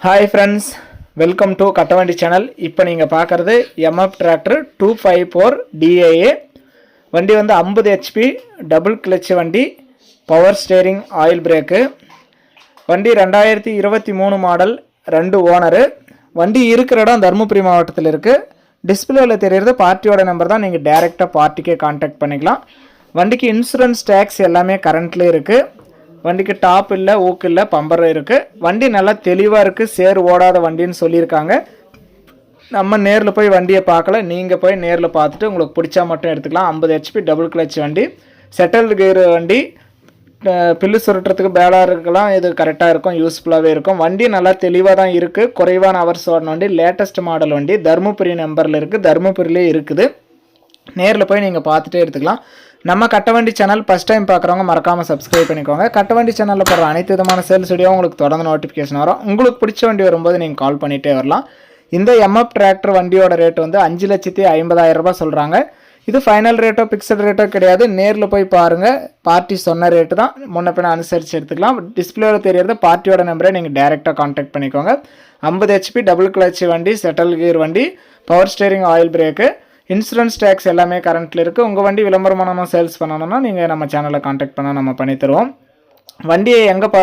Hi friends welcome to Kattavandi channel இப்போ நீங்கள் பார்க்குறது MF tractor two five four DAA வண்டி வந்து ஐம்பது ஹெச்பி டபுள் கிளச் வண்டி பவர் ஸ்டேரிங் ஆயில் பிரேக்கு வண்டி ரெண்டாயிரத்தி இருபத்தி மூணு மாடல் ரெண்டு ஓனரு வண்டி இருக்கிற இடம் தருமபுரி மாவட்டத்தில் இருக்குது டிஸ்பிளேவில் தெரிகிறது பார்ட்டியோட நம்பர் தான். நீங்கள் டேரெக்டாக பார்ட்டிக்கே காண்டாக்ட் பண்ணிக்கலாம். வண்டிக்கு இன்சூரன்ஸ் டேக்ஸ் எல்லாமே கரண்ட்லேயே இருக்குது வண்டிக்கு டாப் இல்லை ஊக்கு இல்லை பம்பர் இருக்குது வண்டி நல்லா தெளிவாக இருக்குது சேர் ஓடாத வண்டின்னு சொல்லியிருக்காங்க. நம்ம நேரில் போய் வண்டியை பார்க்கல. நீங்கள் போய் நேரில் பார்த்துட்டு உங்களுக்கு பிடிச்சா மட்டும் எடுத்துக்கலாம். ஐம்பது ஹெச்பி டபுள் கிளச் வண்டி. செட்டில் கேர் வண்டி. பில்லு சுருட்டுறதுக்கு இருக்கலாம். இது கரெக்டாக இருக்கும் யூஸ்ஃபுல்லாகவே இருக்கும். வண்டி நல்லா தெளிவாக தான் இருக்குது குறைவான அவர்ஸ் ஓடின வண்டி. லேட்டஸ்ட் மாடல் வண்டி. தருமபுரி நம்பரில் இருக்குது தருமபுரியிலே இருக்குது. நேரில் போய் நீங்கள் பார்த்துட்டே எடுத்துக்கலாம். நம்ம கட்டவண்டி சேனல் ஃபஸ்ட் டைம் பார்க்குறவங்க மறக்காமல் சப்ஸ்கிரைப் பண்ணிக்கோங்க. கட்டவண்டி சேனலில் போகிற அனைத்து விதமான சேல்ஸ் வீடியோ உங்களுக்கு தொடர்ந்து நோட்டிஃபிகேஷன் வரும். உங்களுக்கு பிடிச்ச வண்டி வரும்போது நீங்கள் கால் பண்ணிகிட்டே வரலாம். இந்த எம்எஃப் டிராக்டர் வண்டியோட ரேட் வந்து அஞ்சு லட்சத்தி ஐம்பதாயிரம் ரூபாய் சொல்கிறாங்க இது ஃபைனல் ரேட்டோ பிக்சட் ரேட்டோ கிடையாது. நேரில் போய் பாருங்கள் பார்ட்டி சொன்ன ரேட்டு தான். முன்ன பின்ன அனுசரித்து எடுத்துக்கலாம். டிஸ்பிளேவில் தெரியறது பார்ட்டியோட நம்பரை நீங்கள் டேரெக்டாக காண்டாக்ட் பண்ணிக்கோங்க. ஐம்பது ஹெச்பி டபுள் கிளச் வண்டி செட்டல் கியர் வண்டி power steering oil brake insurance tax எல்லாமே கரண்ட்டில் இருக்குது உங்கள் வண்டி விளம்பரம் சேல்ஸ் பண்ணணும்னா நீங்கள் நம்ம சேனலை காண்டாக்ட் பண்ணால் நம்ம பண்ணி தருவோம் வண்டியை எங்கே பா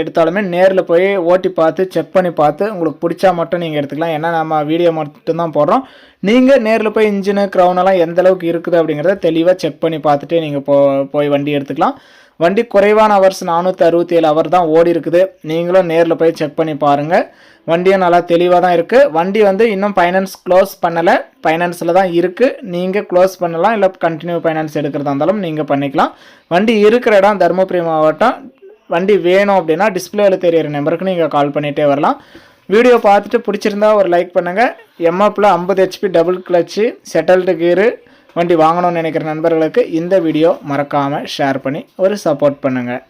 எடுத்தாலுமே நேரில் போய் ஓட்டி பார்த்து செக் பண்ணி பார்த்து உங்களுக்கு பிடிச்சா மட்டும் நீங்கள் எடுத்துக்கலாம். ஏன்னா நம்ம வீடியோ மட்டும்தான் போடுறோம். நீங்கள் நேரில் போய் இன்ஜினு க்ரௌனெல்லாம் எந்த அளவுக்கு இருக்குது அப்படிங்கிறத தெளிவாக செக் பண்ணி பார்த்துட்டு நீங்கள் போ போய் வண்டி எடுத்துக்கலாம். வண்டி குறைவான ஹவர்ஸ் நானூற்றி அறுபத்தி ஏழு ஹவர் தான் ஓடி இருக்குது நீங்களும் நேரில் போய் செக் பண்ணி பாருங்கள் வண்டியும் நல்லா தெளிவாக தான் இருக்குது வண்டி வந்து இன்னும் ஃபைனான்ஸ் க்ளோஸ் பண்ணலை. ஃபைனான்ஸில் தான் இருக்குது நீங்கள் க்ளோஸ் பண்ணலாம். இல்லை கண்டினியூ ஃபைனான்ஸ் எடுக்கிறதா இருந்தாலும் நீங்கள் பண்ணிக்கலாம். வண்டி இருக்கிற இடம் தருமபுரி மாவட்டம். வண்டி வேணும் அப்படின்னா டிஸ்பிளேவில் தெரியிற நம்பருக்கு நீங்கள் கால் பண்ணிகிட்டே வரலாம். வீடியோ பார்த்துட்டு பிடிச்சிருந்தா ஒரு லைக் பண்ணுங்கள் எம்எப்பில் ஐம்பது HP double clutch settled gear வண்டி வாங்கணும்னு நினைக்கிற நண்பர்களுக்கு இந்த வீடியோ மறக்காமல் ஷேர் பண்ணி ஒரு சப்போர்ட் பண்ணுங்கள்